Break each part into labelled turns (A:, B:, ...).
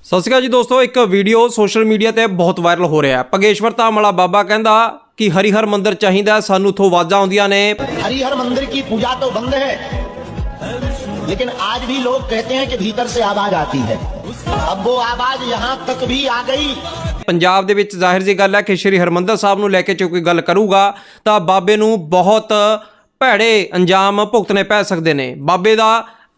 A: ਸਤਿ ਸ਼੍ਰੀ ਅਕਾਲ ਜੀ ਦੋਸਤੋ ਇੱਕ ਵੀਡੀਓ ਸੋਸ਼ਲ ਮੀਡੀਆ ਤੇ ਬਹੁਤ ਵਾਇਰਲ ਹੋ ਰਿਹਾ ਹੈ ਪਗੇਸ਼ਵਰ ਧਾਮ ਵਾਲਾ ਬਾਬਾ ਕਹਿੰਦਾ ਕਿ ਹਰੀਹਰ ਮੰਦਿਰ ਚਾਹੀਦਾ ਹੈ, ਸਾਨੂੰ ਉੱਥੋਂ ਆਵਾਜ਼ਾਂ ਆਉਂਦੀਆਂ ਨੇ
B: हरिहर मंदिर की पूजा तो बंद है लेकिन आज भी लोग कहते हैं कि भीतर से आवाज आती है अब वो आवाज यहाँ तक भी आ गई
A: ਪੰਜਾਬ ਦੇ ਵਿੱਚ ਜ਼ਾਹਿਰ ਜੀ ਗੱਲ ਹੈ ਕਿ ਸ਼੍ਰੀ ਹਰਮੰਦਰ ਸਾਹਿਬ ਨੂੰ ਲੈ ਕੇ ਜੇ ਕੋਈ ਗੱਲ ਕਰੂਗਾ ਤਾਂ ਬਾਬੇ ਨੂੰ ਬਹੁਤ ਭੈੜੇ ਅੰਜਾਮ ਭੁਗਤਣੇ ਪੈ ਸਕਦੇ ਨੇ ਬਾਬੇ ਦਾ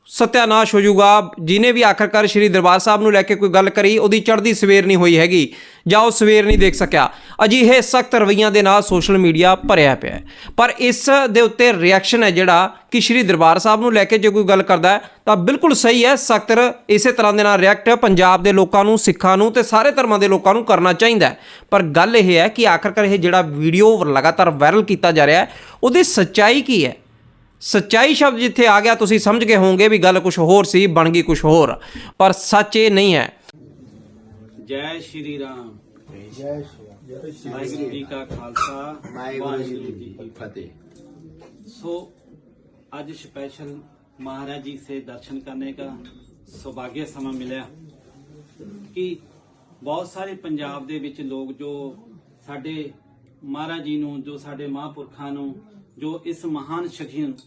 A: ਸਤਿਆਨਾਸ਼ ਹੋ ਜਾਊਗਾ। ਜਿਨੇ ਵੀ ਆਖਰਕਾਰ ਸ਼੍ਰੀ ਦਰਬਾਰ ਸਾਹਿਬ ਨੂੰ ਲੈ ਕੇ ਕੋਈ ਗੱਲ ਕਰੀ, ਉਹਦੀ ਚੜ੍ਹਦੀ ਸਵੇਰ ਨਹੀਂ ਹੋਈ ਹੈਗੀ। ਜਾਂ ਉਹ ਸਵੇਰ ਨਹੀਂ ਦੇਖ ਸਕਿਆ। ਅਜਿਹੇ ਸਖਤ ਰਵਈਆਂ ਦੇ ਨਾਲ ਸੋਸ਼ਲ ਮੀਡੀਆ ਭਰਿਆ ਪਿਆ ਹੈ। ਪਰ ਇਸ ਦੇ ਉੱਤੇ ਰਿਐਕਸ਼ਨ ਹੈ ਜਿਹੜਾ ਕਿ ਸ਼੍ਰੀ ਦਰਬਾਰ ਸਾਹਿਬ ਨੂੰ ਲੈ ਕੇ ਜੇ ਕੋਈ ਗੱਲ ਕਰਦਾ ਤਾਂ ਬਿਲਕੁਲ ਸਹੀ ਹੈ। ਸਖਤ ਇਸੇ ਤਰ੍ਹਾਂ ਦੇ ਨਾਲ ਰਿਐਕਟ ਪੰਜਾਬ ਦੇ ਲੋਕਾਂ ਨੂੰ, ਸਿੱਖਾਂ ਨੂੰ ਤੇ ਸਾਰੇ ਧਰਮਾਂ ਦੇ ਲੋਕਾਂ ਨੂੰ ਕਰਨਾ ਚਾਹੀਦਾ ਪਰ ਗੱਲ ਇਹ ਹੈ ਕਿ ਆਖਰਕਾਰ ਇਹ ਜਿਹੜਾ ਵੀਡੀਓ ਲਗਾਤਾਰ ਵਾਇਰਲ ਕੀਤਾ ਜਾ ਰਿਹਾ ਹੈ, ਉਹਦੀ ਸੱਚਾਈ ਕੀ ਹੈ? ਸਚਾਈ ਸ਼ਬਦ ਜਿੱਥੇ ਆ ਗਿਆ, ਤੁਸੀਂ ਸਮਝ ਗਏ ਹੋਵੋਗੇ ਵੀ ਗੱਲ ਕੁਝ ਹੋਰ ਸੀ, ਬਣ ਗਈ ਕੁਝ ਹੋਰ। ਪਰ ਸੱਚ ਇਹ ਨਹੀਂ ਹੈ।
C: ਜੈ ਸ਼੍ਰੀ ਰਾਮ। ਜੈ ਸ਼੍ਰੀ ਵਾਹਿਗੁਰੂ ਜੀ ਕਾ ਖਾਲਸਾ, ਵਾਹਿਗੁਰੂ ਜੀ ਕੀ ਫਤਿਹ। ਸੋ, ਅੱਜ ਸਪੈਸ਼ਲ ਮਹਾਰਾਜ ਜੀ ਸੇ ਦਰਸ਼ਨ ਕਰਨੇ ਕਿ ਬਹੁਤ ਸਾਰੇ ਪੰਜਾਬ ਦੇ ਵਿੱਚ ਲੋਕ ਜੋ ਸਾਡੇ ਮਹਾਰਾਜ ਜੀ ਨੂੰ, ਜੋ ਸਾਡੇ ਮਹਾਂਪੁਰਖਾਂ ਨੂੰ, ਜੋ ਇਸ ਮਹਾਨ ਸ਼ਖੀ ਨੂੰ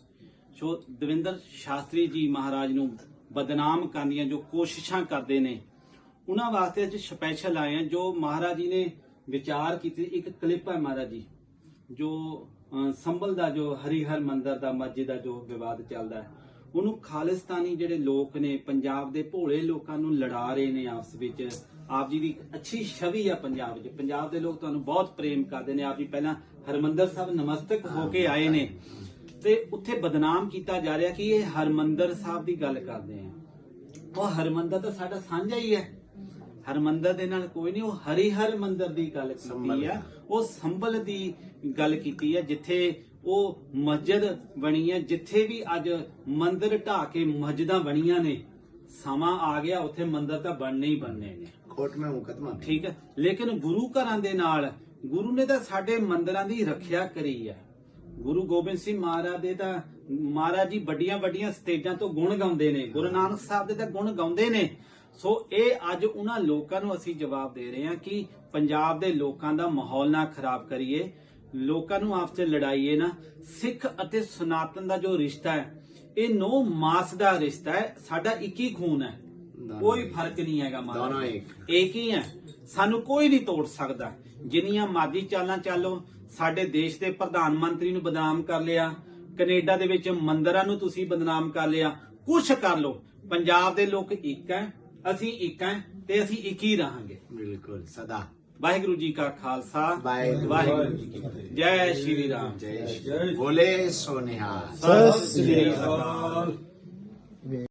C: ਜੋ ਦਵਿੰਦਰ ਸ਼ਾਸਤਰੀ ਜੀ ਮਹਾਰਾਜ ਨੂੰ ਬਦਨਾਮ ਕਰਨ ਦੀਆਂ ਜੋ ਕੋਸ਼ਿਸ਼ਾਂ ਕਰਦੇ ਨੇ, ਉਹਨਾਂ ਵਾਸਤੇ ਅੱਜ ਸਪੈਸ਼ਲ ਆਏ ਆ ਜੋ ਮਹਾਰਾਜ ਜੀ ਨੇ ਵਿਚਾਰ ਕੀਤੀ। ਇੱਕ ਕਲਿੱਪ ਹੈ ਮਹਾਰਾਜ ਜੀ, ਜੋ ਸੰਭਲ ਦਾ ਜੋ ਹਰੀਹਰ ਮੰਦਰ ਦਾ, ਮਸਜਿਦ ਦਾ ਜੋ ਵਿਵਾਦ ਚੱਲਦਾ ਹੈ, ਉਹਨੂੰ ਖਾਲਿਸਤਾਨੀ ਜਿਹੜੇ ਲੋਕ ਨੇ, ਪੰਜਾਬ ਦੇ ਭੋਲੇ ਲੋਕਾਂ ਨੂੰ ਲੜਾ ਰਹੇ ਨੇ ਆਪਸ ਵਿੱਚ। ਆਪ ਜੀ ਦੀ ਇੱਕ ਅੱਛੀ ਛਵੀ ਆ ਪੰਜਾਬ ਵਿੱਚ ਪੰਜਾਬ ਦੇ ਲੋਕ ਤੁਹਾਨੂੰ ਬਹੁਤ ਪ੍ਰੇਮ ਕਰਦੇ ਨੇ। ਆਪ ਜੀ ਪਹਿਲਾਂ ਹਰਮੰਦਰ ਸਾਹਿਬ ਨਮਸਤਕ ਹੋ ਕੇ ਆਏ ਨੇ। ਤੇ ਉੱਥੇ ਬਦਨਾਮ ਕੀਤਾ ਜਾ ਰਿਹਾ ਕਿ ਇਹ ਹਰਮੰਦਰ ਸਾਹਿਬ ਦੀ ਗੱਲ ਕਰਦੇ ਆ। ਉਹ ਹਰਮੰਦਰ ਤਾਂ ਸਾਡਾ ਸਾਂਝਾ ਹੀ ਹੈ। ਹਰਮੰਦਰ ਦੇ ਨਾਲ ਕੋਈ ਨਹੀਂ ਉਹ ਹਰੀ ਹਰ ਮੰਦਰ ਦੀ ਗੱਲ ਕੀਤੀ ਆ। ਉਹ ਸੰਭਲ ਦੀ ਗੱਲ ਕੀਤੀ ਆ ਜਿੱਥੇ ਉਹ ਮਸਜਿਦ ਬਣੀ ਆ ਜਿੱਥੇ ਵੀ ਅੱਜ ਮੰਦਰ ਢਾ ਕੇ ਮਸਜਿਦਾਂ ਬਣੀਆਂ ਨੇ। ਸਮਾਂ ਆ ਗਿਆ ਉੱਥੇ ਮੰਦਰ ਤਾਂ ਬਣਨੇ ਹੀ ਬਣਨੇ ਨੇ।
D: ਕੋਟ ਮੈਂ ਮੁਕਦਮਾ।
C: ਠੀਕ ਹੈ। ਲੇਕਿਨ ਗੁਰੂ ਘਰਾਂ ਦੇ ਨਾਲ ਗੁਰੂ ਨੇ ਤਾਂ ਸਾਡੇ ਮੰਦਰਾਂ ਦੀ ਰੱਖਿਆ ਕਰੀ ਆ। ਗੁਰੂ ਗੋਬਿੰਦ ਸਿੰਘ ਮਹਾਰਾਜ ਦੇ ਤਾਂ ਮਹਾਰਾਜ ਜੀ ਵੱਡੀਆਂ ਵੱਡੀਆਂ ਸਟੇਜਾਂ ਤੋਂ ਗੁਣ ਗਾਉਂਦੇ ਨੇ, ਗੁਰੂ ਨਾਨਕ ਸਾਹਿਬ ਦੇ ਤਾਂ ਗੁਣ ਗਾਉਂਦੇ ਨੇ। ਸੋ ਇਹ ਅੱਜ ਉਹਨਾਂ ਲੋਕਾਂ ਨੂੰ ਅਸੀਂ ਜਵਾਬ ਦੇ ਰਹੇ ਹਾਂ ਕਿ ਪੰਜਾਬ ਦੇ ਲੋਕਾਂ ਦਾ ਮਾਹੌਲ ਨਾ ਖਰਾਬ ਕਰੀਏ, ਲੋਕਾਂ ਨੂੰ ਆਪਸ ਵਿੱਚ ਲੜਾਈਏ ਨਾ। ਸਿੱਖ ਅਤੇ ਸਨਾਤਨ ਦਾ ਜੋ ਰਿਸ਼ਤਾ ਹੈ, ਇਹ ਨੋ ਮਾਸ ਦਾ ਰਿਸ਼ਤਾ ਹੈ, ਸਾਡਾ ਇੱਕ ਹੀ ਖੂਨ ਹੈ। ਕੋਈ ਫ਼ਰਕ ਨਹੀਂ ਹੈਗਾ
D: ਦਾਣਾ ਇੱਕ।
C: ਇਹ ਕੀ ਹੈ। ਸਾਨੂੰ ਕੋਈ ਨਹੀਂ ਤੋੜ ਸਕਦਾ। ਜਿੰਨੀਆਂ ਮਰਜ਼ੀ ਚਾਲਾਂ ਚੱਲੋ ਸਾਡੇ ਦੇਸ਼ ਦੇ ਪ੍ਰਧਾਨ ਮੰਤਰੀ ਨੂੰ ਬਦਨਾਮ ਕਰ ਲਿਆ ਕੈਨੇਡਾ ਦੇ ਵਿੱਚ ਮੰਦਰਾਂ ਨੂੰ ਤੁਸੀਂ ਬਦਨਾਮ ਕਰ ਲਿਆ ਕੁਛ ਕਰ ਲੋ ਪੰਜਾਬ ਦੇ ਲੋਕ ਇੱਕ ਹੈ ਅਸੀਂ ਇੱਕ ਹੈ ਤੇ ਅਸੀਂ ਇੱਕ ਹੀ ਰਹਾਂਗੇ।
D: ਬਿਲਕੁਲ। ਸਦਾ।
C: ਵਾਹਿਗੁਰੂ ਜੀ ਕਾ ਖਾਲਸਾ
D: ਵਾਹਿਗੁਰੂ।
C: ਵਾਹਿਗੁਰੂ ਜੀ ਕੀ ਫਤਿਹ। ਜੈ ਸ਼੍ਰੀ ਰਾਮ।
D: ਜੈ ਸ਼੍ਰੀ ਬੋਲੇ ਸੋਨਿਹਾਲ।
C: ਸਤਿ ਸ੍ਰੀ ਅਕਾਲ।